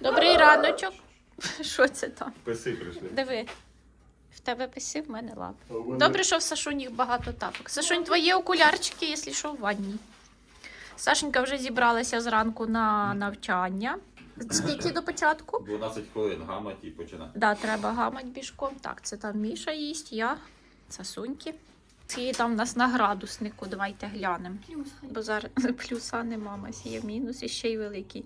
Добрий раночок. Що це там? Писи прийшли. Диви. В тебе писи, в мене лап. Добре, що в Сашуніх багато тапок. Сашунь, твої окулярчики, якщо що, в ванні. Сашенька вже зібралася зранку на навчання. Скільки до початку? 12 хвилин гамать і починай. Да, треба гамать бішком. Так, це там Міша їсть, я, Сасуньки. Скільки там у нас на градуснику, давайте глянемо. Бо зараз плюса нема, мась є мінус і ще й великий.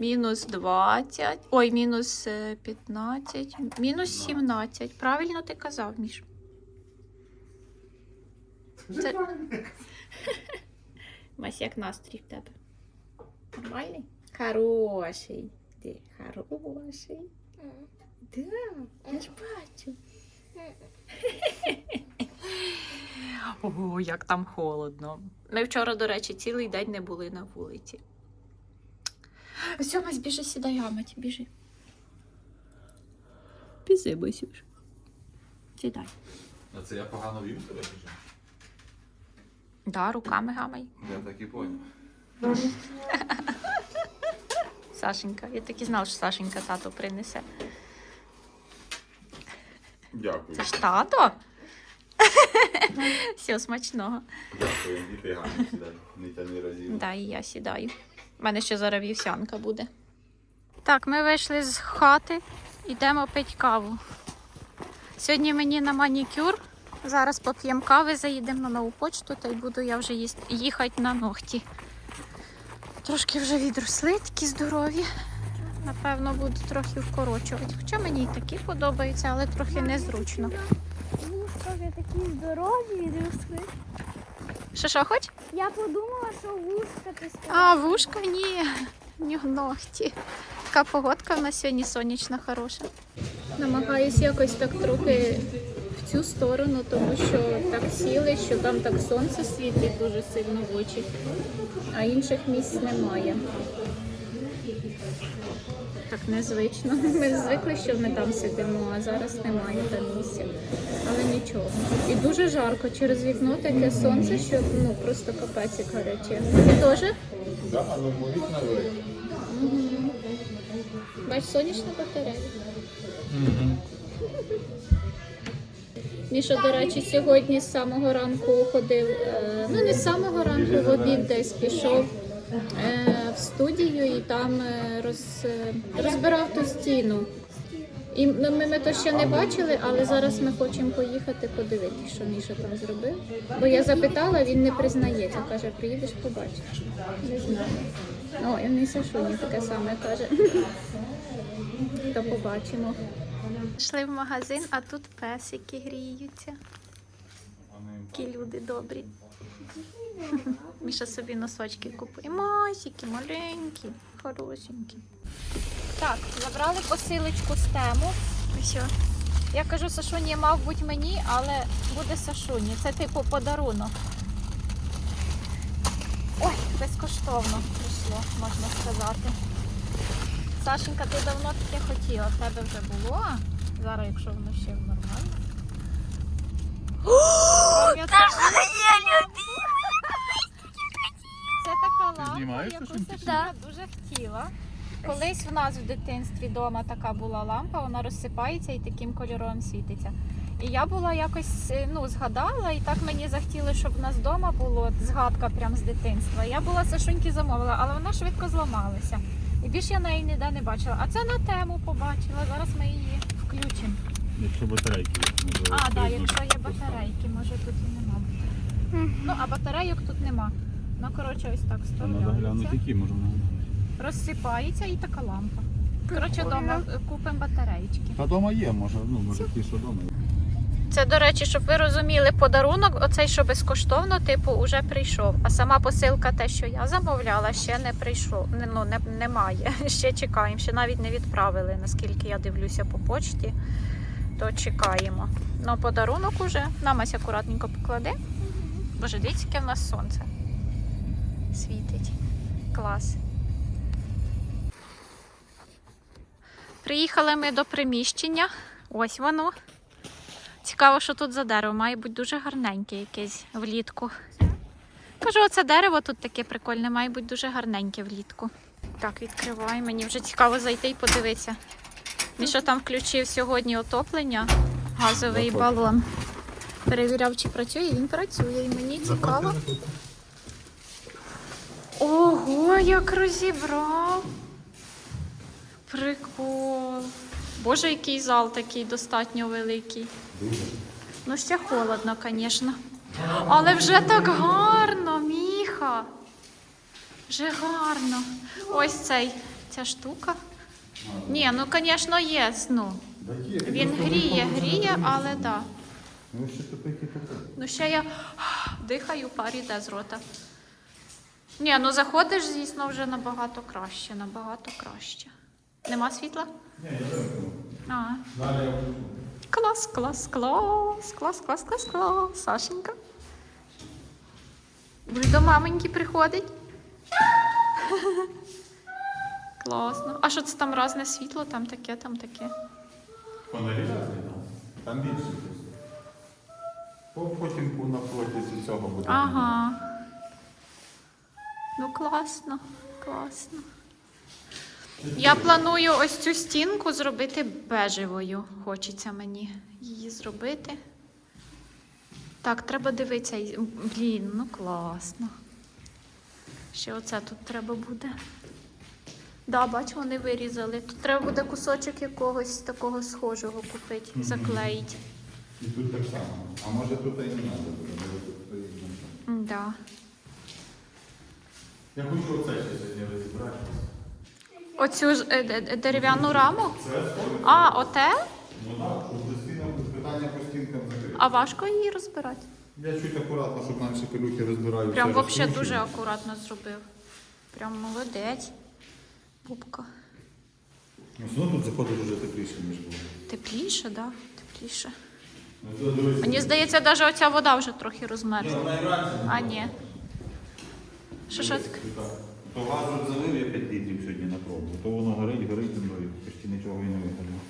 Мінус 20, ой, мінус е, 15, мінус 17. Правильно ти казав, Міш? Це... Мась, як настрій в тебе? Нормальний? Хороший. Ти хороший. Да, я ж бачу. Ого, як там холодно. Ми вчора, до речі, цілий день не були на вулиці. Сьомась, біжи, сідай гамать, біжи. Пізи, Босюш. Сідай. А це я погано вів тебе вже? Да, руками гамай. Я так і поняв. Сашенька. Я так і знала, що Сашенька тато принесе. Дякую. Це ж тато. Все, смачного. Дякую. І ти гамать сідай. Не тяни разів. Да, і я сідаю. У мене ще зараз вівсянка буде. Так, ми вийшли з хати, йдемо пити каву. Сьогодні мені на манікюр. Зараз поп'ємо кави, заїдемо на нову почту та й буду я вже їхати на ногті. Трошки вже відросли, такі здорові. Напевно, буду трохи вкорочувати. Хоча мені і такі подобаються, але трохи незручно. Вушка такі здорові відросли. Що що хоч? Я подумала, що вушка ти А, вушка ні. Ні, ногті. Така погодка в нас сьогодні сонячна, хороша. Намагаюсь якось так трохи в цю сторону, тому що так сіли, що там так сонце світить дуже сильно в очі, а інших місць немає. Так незвично. Ми звикли, що ми там сидимо, а зараз немає там місця. Але нічого. І дуже жарко через вікно таке сонце, що ну просто капець як гаряче. Ти теж? Так, але вікна великі. Бач, сонячна батарея. Міша, до речі, сьогодні з самого ранку ходив, е, ну не з самого ранку, в обід десь пішов в студію і там е, роз, е, розбирав ту стіну. І ну, ми, ми то ще не бачили, але зараз ми хочемо поїхати подивитися, що Міша там зробив. Бо я запитала, він не признається. Каже, приїдеш, побачиш. Не знаю. О, і мені Сашуні таке саме каже. То побачимо. Пішли в магазин, а тут песики гріються. Які люди добрі. Міша собі носочки купує. Масіки, маленькі, хорошенькі. Так, забрали посилочку з тему. Ось. о. Я кажу, Сашуні мав бути мені, але буде Сашуні. Це типу подарунок. Ой, безкоштовно прийшло, можна сказати. Сашенька, ти давно таке хотіла, в тебе вже було. Зараз, якщо воно ще нормально. Це знімаєш, яку Сашунька? Сашенька дуже хотіла. Колись в нас в дитинстві вдома така була лампа, вона розсипається і таким кольором світиться. І я була якось е, ну, згадала, і так мені захотіли, щоб в нас вдома було згадка прям з дитинства. Я була Сашуньки замовила, але вона швидко зламалася. І більше я неї ніде не бачила. А це на тему побачила. Зараз ми її включимо. Якщо батарейки є. А, так, да, якщо є батарейки, може тут і нема. Ну, а батарейок тут нема. Ну, коротше, ось так Треба глянути, вставляється. Розсипається і така лампа. Коротше, вдома купимо батареїчки. Та дома є, може, ну, може ті, що дома є. Це, до речі, щоб ви розуміли, подарунок, оцей, що безкоштовно, типу, уже прийшов. А сама посилка, те, що я замовляла, ще не прийшов. Ну, не, немає. Ще чекаємо, ще навіть не відправили, наскільки я дивлюся по почті, то чекаємо. Ну, подарунок уже. Намась акуратненько поклади. Боже, дивіться, яке в нас сонце світить. Клас. Приїхали ми до приміщення. Ось воно. Цікаво, що тут за дерево. Має бути дуже гарненьке якесь влітку. Кажу, оце дерево тут таке прикольне, має бути дуже гарненьке влітку. Так, відкривай. Мені вже цікаво зайти і подивитися. Міша там включив сьогодні отоплення, газовий балон. Перевіряв, чи працює. Він працює, і мені цікаво. Ого, як розібрав. Прикол. Боже, який зал такий достатньо великий. Ну, ще холодно, звісно. Але вже так гарно, міха. Вже гарно. Ось цей, ця штука. Ні, ну, звісно, є. Ну, він гріє, гріє, але так. Да. Ну? Ну ще я дихаю, пар іде з рота. Ні, ну заходиш, звісно, вже набагато краще, набагато краще. Нема світла? Ні, я. А. Далі я включу. Клас, клас, клас, клас, клас, клас, клас. Сашенька. Будеш до маменьки приходить. Класно. А що це там разне світло? Там таке, там таке. Фонарі разні. Там більше Потім по- на протязі цього буде. Ага. Ну класно, класно. Я планую ось цю стінку зробити бежевою. Хочеться мені її зробити. Так, треба дивитися. Блін, ну класно. Ще оце тут треба буде. Да, бач, вони вирізали. Тут треба буде кусочок якогось такого схожого купити, Мгм. заклеїти. І тут так само. А може тут і не треба буде, ну. Да. Я хочу оце ще сьогодні розібрати. Оцю ж е, дерев'яну раму. Це. А, оте? Ну так, щоб постійно питання по стінкам закрити. А важко її розбирати. Я чуть акуратно, щоб наші пилюки розбираю. Прям все взагалі розкручую. дуже акуратно зробив. Прям молодець. Бубка. Ну, все одно тут заходить вже тепліше, ніж було. Тепліше, так? Да? Тепліше. Ну, це, дивись, Мені здається, навіть оця вода вже трохи Ні, вона і раніше А ні. Що що таке? То газу залив я 5 літрів сьогодні на пробу. То воно горить, горить горить. Почти нічого і не виходило.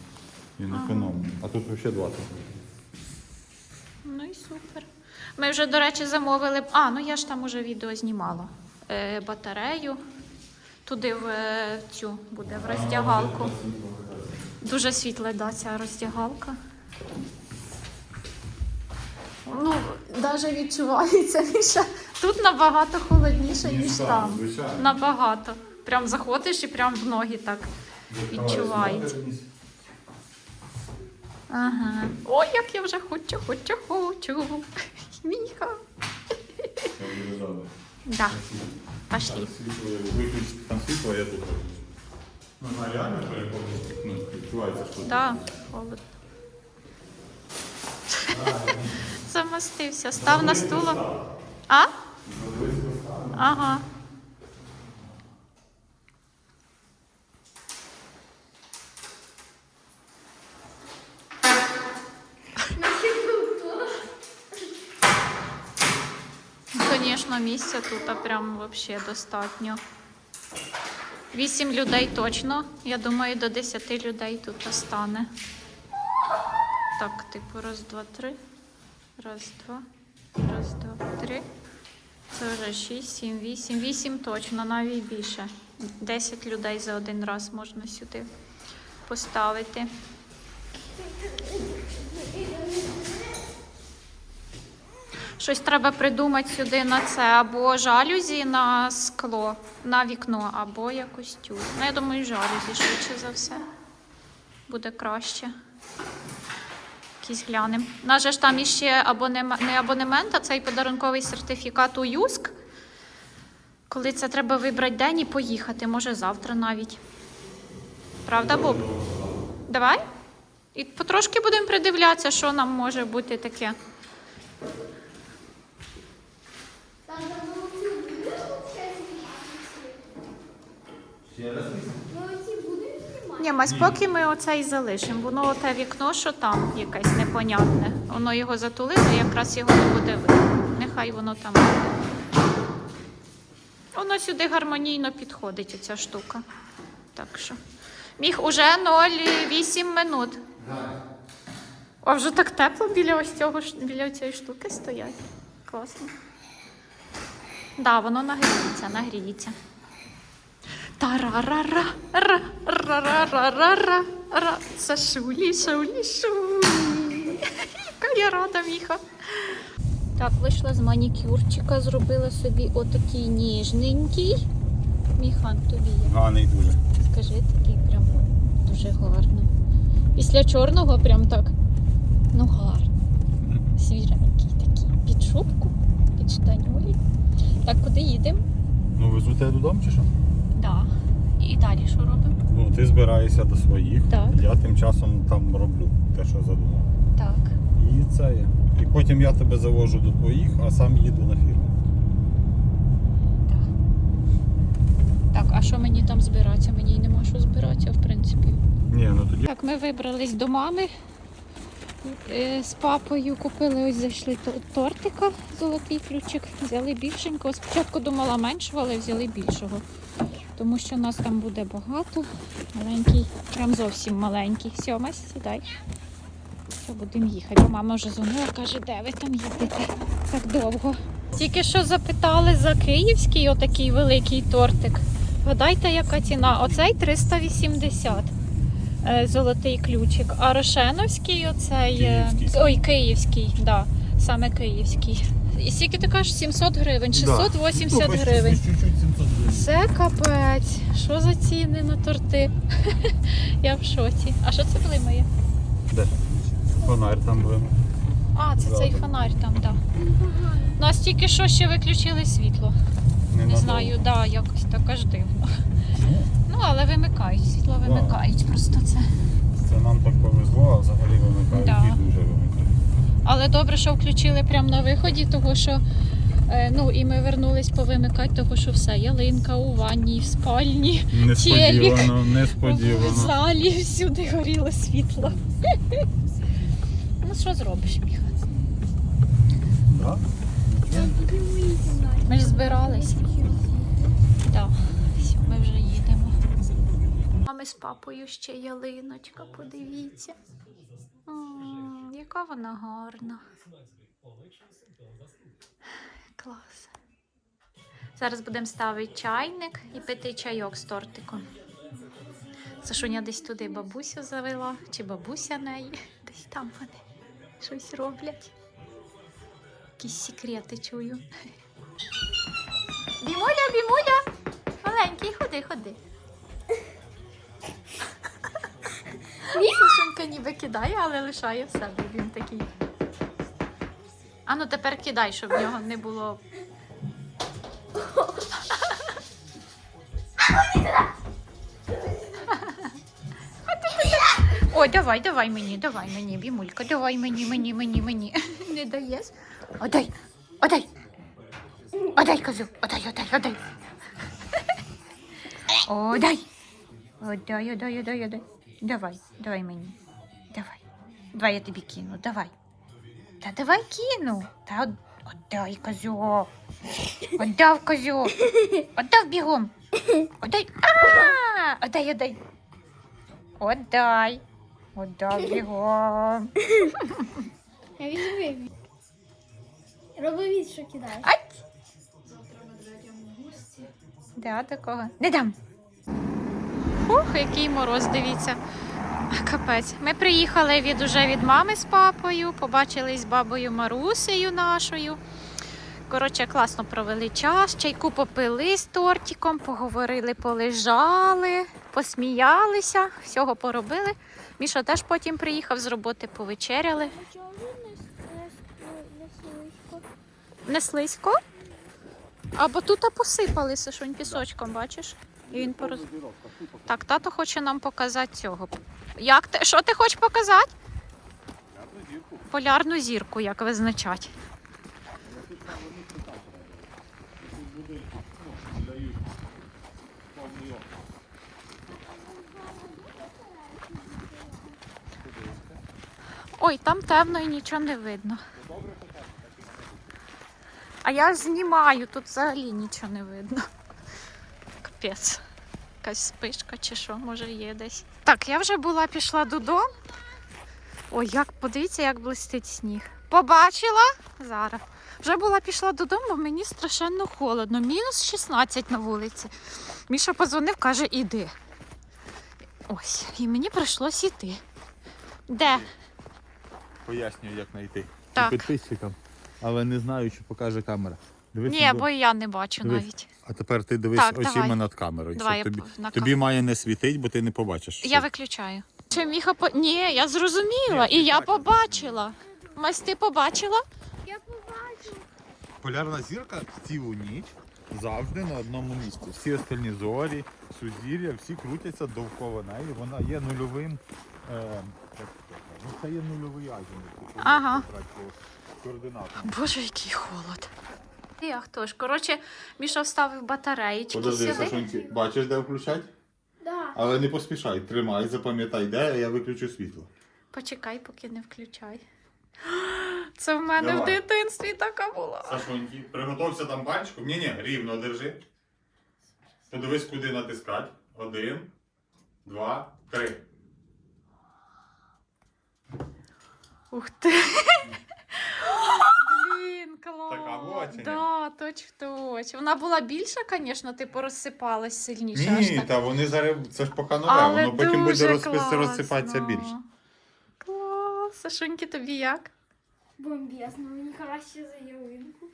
Він економний. А тут взагалі 20 літрів. Ну і супер. Ми вже, до речі, замовили. А, ну я ж там уже відео знімала. Е, батарею. Туди в е, цю буде, в роздягалку. Дуже світла, да, ця роздягалка. Ну, навіть відчувається, Міша. Тут набагато холодніше, ніж там. Звичайно. Набагато. Прям заходиш і прям в ноги так відчувається. Ага. Ой, як я вже хочу, хочу, хочу. Міха. Да, пошли. Виключити там світло, а я тут. Ну, на реально переходить. Ну, відчувається, що Да, холодно. Замостився. Став на стуло. А? Ага. Звісно, місця тут прям вообще достатньо. Вісім людей точно. Я думаю, до десяти людей тут остане. Так, типу, раз, два, три. Раз, два. Раз, два, три. Це вже шість, сім, вісім. Вісім точно, навіть більше. Десять людей за один раз можна сюди поставити. Щось треба придумати сюди на це, або жалюзі на скло, на вікно, або якось тюль. Ну, я думаю, жалюзі швидше за все. Буде краще. Якісь глянемо. У нас же ж там іще абонем... не абонемент, а цей подарунковий сертифікат у ЮСК. Коли це треба вибрати день і поїхати, може завтра навіть. Правда, Боб? Давай? І потрошки будемо придивлятися, що нам може бути таке. Ну, Ще раз Ну, оці будемо знімати? Ні, Мась, поки ми оце і залишимо. Воно те вікно, що там якесь непонятне. Воно його затулило, якраз його не буде видно. Нехай воно там буде. Воно сюди гармонійно підходить, оця штука. Так що. Міг уже 0,8 минут. А вже так тепло біля ось цього біля цієї штуки стоять. Класно. Так, да, воно нагріється, нагріється. Тарарара, ра, ра-ра-ра-ра-ра, ра. Це шулі, шулі, шулі. Яка я рада, Міха. Так, вийшла з манікюрчика, зробила собі отакий ніжненький. Міхан, тобі є. Гарний дуже. Скажи, такий прям дуже гарно. Після чорного прям так. Ну гарно. Свіженький такий. Під шубку, під штанюлі. Так, куди їдемо? Ну везу тебе додому чи що? Так. І далі що робимо? Ну, ти збираєшся до своїх, Так. я тим часом там роблю те, що задумав. Так. І це є. І потім я тебе завожу до твоїх, а сам їду на фірму. Так, а що мені там збиратися? Мені й нема що збиратися, в принципі. Ні, ну тоді. Так, ми вибрались до мами е, з папою. Купили ось зайшли тортика, золотий ключик, взяли більшенького. Спочатку думала меншого, але взяли більшого. Тому що нас там буде багато. Маленький, прям зовсім маленький. Сьома, сідай. Все, будемо їхати. Бо мама вже дзвонила, каже, де ви там їдете так довго. Тільки що запитали за київський отакий великий тортик. Гадайте, яка ціна? Оцей 380 е, золотий ключик. А Рошеновський оцей. е, Київський. Ой, київський, да, саме київський. І скільки ти кажеш? 700 гривень, 680 Ну, почти, гривень. Чуть-чуть 700 гривень. Це капець. Що за ціни на торти? Я в шоці. А що це були мої? Де? Фонарь там був. А, це цей фонарь там, так. Да. У нас тільки що ще виключили світло. Не знаю, да, якось так аж дивно. Ну, але вимикають, світло вимикають просто це. Це нам так повезло, а взагалі вимикають Да. і дуже вимикають. Але добре, що включили прямо на виході, тому що ну і ми вернулись повимикати, тому що все, ялинка у ванні, в спальні, Несподівано, в несподівано. залі всюди горіло світло. Ну що зробиш, Міха? Да? Ми ж збирались. Так, все, ми вже їдемо. А ми з папою ще ялиночка, подивіться. М, яка вона гарна. Клас. Зараз будемо ставити чайник і пити чайок з тортиком. Сашуня десь туди бабусю завела, чи бабуся неї. Десь там вони щось роблять. Якісь секрети чую. Бімуля, бімуля! Маленький, ходи, ходи. Сашунька ніби кидає, але лишає в себе. Він такий. А ну тепер кидай, щоб в нього не було. Ой, давай, давай мені, давай мені, бімулька, давай мені, мені, мені, мені. Не даєш? Одай, одай. Одай, козу, одай, одай, одай. Одай. Одай, одай, одай, одай. Давай, давай мені. Давай. Давай я тобі кину, давай. Та давай кину. Та от- отдай, козу. Отдав козу. Отдав бігом. Отдай. А! Отдай, отдай. Отдай. Отдав бігом. Візьми. Роби від, що кидаєш. Ать! Да, такого. Не дам. Ух, який мороз, дивіться. Капець. Ми приїхали від уже від мами з папою, побачились з бабою Марусею нашою. Коротше, класно провели час, чайку попили з тортиком, поговорили, полежали, посміялися, всього поробили. Міша теж потім приїхав з роботи, повечеряли. Не, слизько? Або тут посипали Сашунь пісочком, бачиш? І він пороз... Так, тато хоче нам показати цього. Як ти? Що ти хочеш показати? Полярну зірку, як визначати. Ой, там темно і нічого не видно. А я знімаю, тут взагалі нічого не видно. Капець. Якась спишка чи що, може є десь. Так, я вже була пішла додому. Ой, як подивіться, як блистить сніг. Побачила? Зараз. Вже була пішла додому, бо мені страшенно холодно. Мінус 16 на вулиці. Міша позвонив, каже, іди. Ось, і мені прийшлось іти. Де? Пояснюю, як знайти. Так. Підписчикам. Але не знаю, чи покаже камера. Дивись, Ні, бо я не бачу навіть. А тепер ти дивись Так, очима давай. над камерою. Давай, щоб я тобі, на тобі має не світить, бо ти не побачиш. Я виключаю. Чи міха по. Ні, я зрозуміла. Ні, І я побачила. Мась, ти побачила? Я побачу. Полярна зірка цілу ніч завжди на одному місці. Всі остальні зорі, сузір'я, всі крутяться довкола неї. Вона є нульовим. Е, як це, ну, це є нульовий азімут. якщо Ага. брати по координатам. Боже, який холод. І а хто ж? Коротше, Міша вставив батареїчки Подожди, сюди. Сашоньки, бачиш, де включать? Да. Але не поспішай, тримай, запам'ятай, де, а я виключу світло. Почекай, поки не включай. Це в мене Давай. в дитинстві така була. Сашоньки, приготовся там пальчиком. Ні, ні, рівно держи. Подивись, куди натискати. Один, два, три. Ух ти. Клас. Така була чи ні? Да, точ в точ. Вона була більша, звісно, типу розсипалась сильніше. аж Ні, так. та вони зараз, це ж поки нове, Але воно потім буде дуже розпис, класно. розсипатися більше. Клас. Сашуньки, тобі як? Бомбезно, мені краще за ялинку.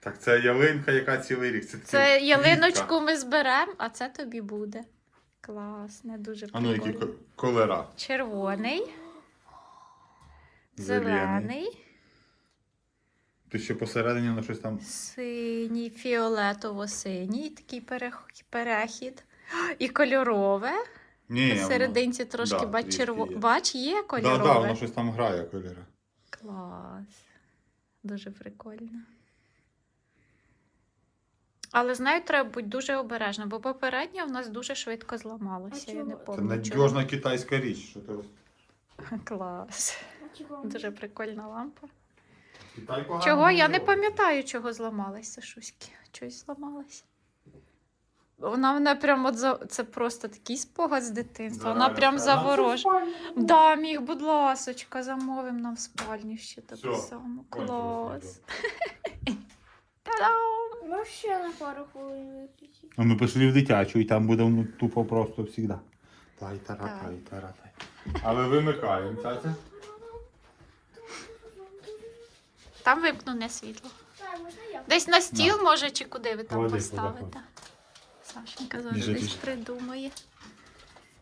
Так це ялинка, яка цілий рік. Це, Це ялиночку ми зберемо, а це тобі буде. Класне, дуже А ну, які прикольно. ко- колера. Червоний, Зелений. Ти ще посередині на щось там. синій, фіолетово-синій, такий перех- перехід. І кольорове. Ні, Посерединці трошки да, бач, черво... є. бач, є воно... кольорове. Да, да, воно щось там грає кольора. Клас. Дуже прикольно. Але з нею треба бути дуже обережно, бо попередньо в нас дуже швидко зламалося. А Я не? Це надіжна китайська річ. Що ти... Клас. А? Дуже прикольна лампа. Китай погано Чого? Я не пам'ятаю, чого зламалася Шуськи. Чогось зламалася. Вона мене прям от за... Це просто такий спогад з дитинства. Вона прям це Да, міг, будь ласочка, замовим нам в спальню ще таку Всьо, саму. Клас. Та-дам! Ну ще на пару хвилин. А ми пішли в дитячу, і там буде ну, тупо просто завжди. Тай, таратай, таратай. Але вимикаємо, цяця. Там вимкнене світло. Десь на стіл, може, чи куди ви там Клади, поставите. куди Сашенька зараз десь біжи. придумає,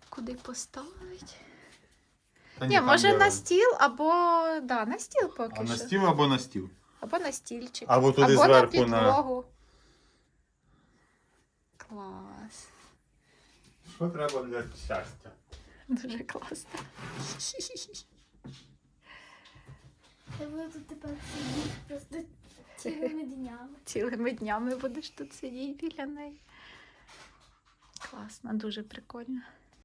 куди поставити. Та Ні, там, може де- на стіл або да, на стіл поки А на стіл або на стіл? Або на стільчик. Або туди або зверху на на- підлогу. Клас. Що треба для щастя? Дуже класно. Я буду тут тепер сидіти просто цілими днями. Цілими днями будеш тут сидіти біля неї. Класно, дуже прикольно.